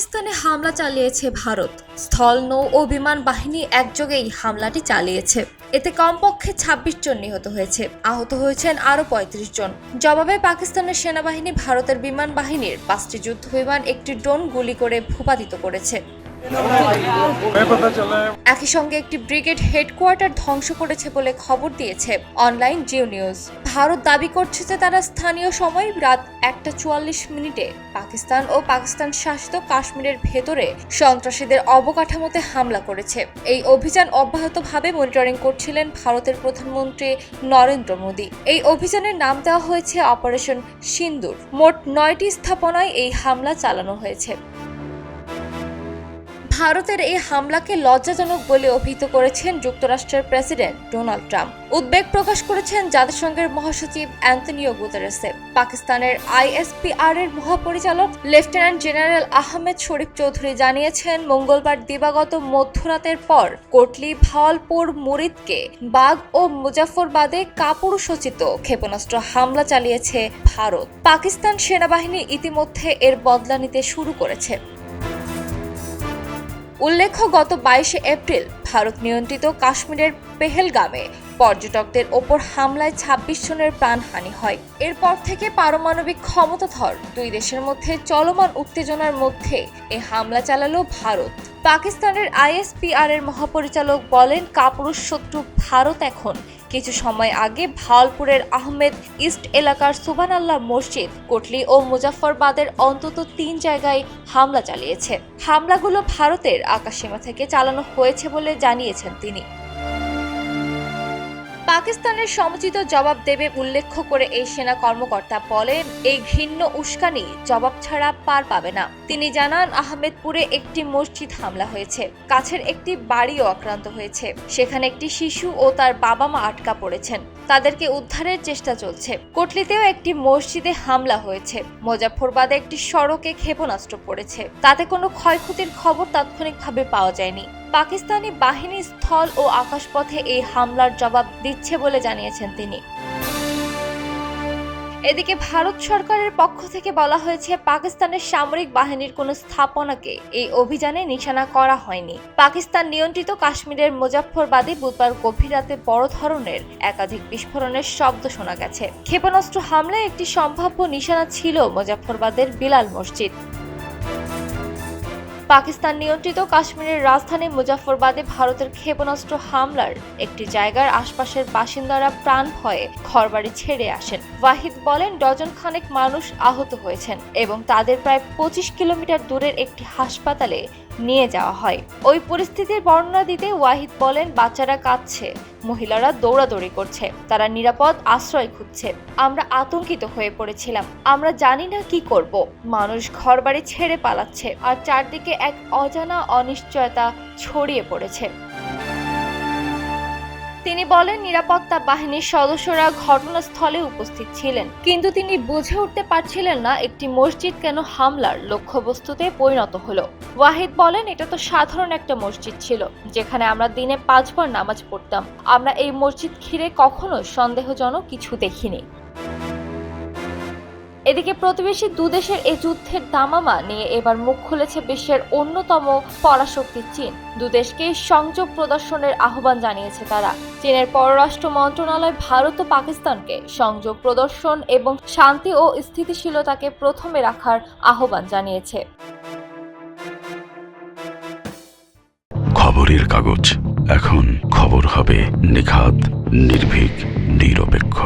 পাকিস্তানে হামলা চালিয়েছে ভারত। স্থল, নৌ ও বিমান বাহিনী একযোগেই হামলাটি চালিয়েছে। এতে কমপক্ষে ছাব্বিশ জন নিহত হয়েছে। আহত হয়েছেন আরও পঁয়ত্রিশ জন। জবাবে পাকিস্তানের সেনাবাহিনী ভারতের বিমান বাহিনীর পাঁচটি যুদ্ধ বিমান একটি ড্রোন গুলি করে ভূপাতিত করেছে। একই সঙ্গে একটি ব্রিগেড হেডকোয়ার্টার ধ্বংস করেছে বলে খবর দিয়েছে অনলাইন জিও নিউজ। ভারত দাবি করছে যে তারা স্থানীয় সময় রাত একটা চুয়াল্লিশ মিনিটে পাকিস্তান ও পাকিস্তান শাসিত কাশ্মীরের ভেতরে সন্ত্রাসীদের অবকাঠামোতে হামলা করেছে। এই অভিযান অব্যাহতভাবে মনিটরিং করছিলেন ভারতের প্রধানমন্ত্রী নরেন্দ্র মোদী। এই অভিযানের নাম দেওয়া হয়েছে অপারেশন সিন্দুর। মোট নয়টি স্থাপনায় এই হামলা চালানো হয়েছে। ভারতের এই হামলাকে লজ্জাজনক বলে অভিহিত করেছেন যুক্তরাষ্ট্রের প্রেসিডেন্ট ডোনাল্ড ট্রাম্প। উদ্বেগ প্রকাশ করেছেন জাতিসংঘের মহাসচিব অ্যান্টনিও গুতেরেসে পাকিস্তানের আইএসপিআর এর মহাপরিচালক লেফটেন্যান্ট জেনারেল আহমেদ শরীফ চৌধুরী জানিয়েছেন, মঙ্গলবার দিবাগত মধ্যরাতের পর কোটলি ভাওয়ালপুর মুরিদকে বাগ ও মুজাফরবাদে কাপুরুষোচিত ক্ষেপণাস্ত্র হামলা চালিয়েছে ভারত। পাকিস্তান সেনাবাহিনী ইতিমধ্যে এর বদলা নিতে শুরু করেছে। উল্লেখ্য, গত বাইশে এপ্রিল ভারত নিয়ন্ত্রিত কাশ্মীরের পেহেলগামে পর্যটকদের ওপর হামলায় ২৬ জনের প্রাণহানি হয়। এরপর থেকে পারমাণবিক ক্ষমতাধর দুই দেশের মধ্যে চলমান উত্তেজনার মধ্যে এ হামলা চালালো ভারত। পাকিস্তানের আইএসপিআর এর মহাপরিচালক বলেন, কাপুরুষ শত্রু ভারত এখন কিছু সময় আগে ভালপুরের আহমেদ ইস্ট এলাকার সুবান আল্লাহ মসজিদ, কোটলি ও মুজাফরবাদের অন্তত তিন জায়গায় হামলা চালিয়েছে। হামলাগুলো ভারতের আকাশসীমা থেকে চালানো হয়েছে বলে জানিয়েছেন তিনি। পাকিস্তানের সমুচিত জবাব দেবে উল্লেখ করে এই সেনা কর্মকর্তা বলেন, এই ঘৃণ্য উস্কানি জবাব ছাড়া পার পাবে না। তিনি জানান, আহমেদপুরে একটি মসজিদ হামলা হয়েছে। কাছের একটি বাড়িও আক্রান্ত হয়েছে। সেখানে একটি শিশু ও তার বাবা মা আটকা পড়েছেন। তাদেরকে উদ্ধারের চেষ্টা চলছে। কোটলিতেও একটি মসজিদে হামলা হয়েছে। মোজাফরবাদে একটি সড়কে ক্ষেপণাস্ত্র পড়েছে। তাতে কোনো ক্ষয়ক্ষতির খবর তাৎক্ষণিকভাবে পাওয়া যায়নি। পাকিস্তানি বাহিনী স্থল ও আকাশপথে এই হামলার জবাব দিচ্ছে বলে জানিয়েছেন তিনি। এদিকে ভারত সরকারের পক্ষ থেকে বলা হয়েছে, পাকিস্তানের সামরিক বাহিনীর কোনো স্থাপনাকে এই অভিযানে নিশানা করা হয়নি। পাকিস্তান নিয়ন্ত্রিত কাশ্মীরের মুজাফরবাদী বুধবার গভীর রাতে বড় ধরনের একাধিক বিস্ফোরণের শব্দ শোনা গেছে। ক্ষেপণাস্ত্র হামলায় একটি সম্ভাব্য নিশানা ছিল মুজাফরবাদের বিলাল মসজিদ। পাকিস্তান নিয়ন্ত্রিত কাশ্মীরের রাজধানী মুজাফরবাদে ভারতের ক্ষেপণাস্ত্র হামলার একটি জায়গার আশপাশের বাসিন্দারা প্রাণ ভয়ে ঘরবাড়ি ছেড়ে আসেন। ওয়াহিদ বলেন, ডজন খানেক মানুষ আহত হয়েছেন এবং তাদের প্রায় পঁচিশ কিলোমিটার দূরের একটি হাসপাতালে নিয়ে যাওয়া হয়। ওই পরিস্থিতির বর্ণনা দিতে ওয়াহিদ বলেন, বাচ্চারা কাঁদছে, মহিলারা দৌড়াদৌড়ি করছে, তারা নিরাপদ আশ্রয় খুঁজছে। আমরা আতঙ্কিত হয়ে পড়েছিলাম। আমরা জানি না কি করব। মানুষ ঘরবাড়ি ছেড়ে পালাচ্ছে, আর চারদিকে এক অজানা অনিশ্চয়তা ছড়িয়ে পড়েছে। তিনি বলেন, নিরাপত্তা বাহিনীর সদস্যরা ঘটনাস্থলে উপস্থিত ছিলেন। কিন্তু তিনি বুঝে উঠতে পারছিলেন না একটি মসজিদ কেন হামলার লক্ষ্যবস্তুতে পরিণত হলো। ওয়াহিদ বলেন, এটা তো সাধারণ একটা মসজিদ ছিল, যেখানে আমরা দিনে পাঁচবার নামাজ পড়তাম। আমরা এই মসজিদ ঘিরে কখনো সন্দেহজনক কিছু দেখিনি। এদিকে প্রতিবেশী দুদেশের এই যুদ্ধের দামামা নিয়ে এবার মুখ খুলেছে বিশ্বের অন্যতম পরাশক্তি চীন। দুদেশকে সংযোগ প্রদর্শনের আহ্বান জানিয়েছে তারা। চীনের পররাষ্ট্র মন্ত্রণালয় ভারত ও পাকিস্তানকে সংযোগ প্রদর্শন এবং শান্তি ও স্থিতিশীলতাকে প্রথমে রাখার আহ্বান জানিয়েছে। খবরের কাগজ। এখন খবর হবে নিখাত, নির্ভীক, নিরপেক্ষ।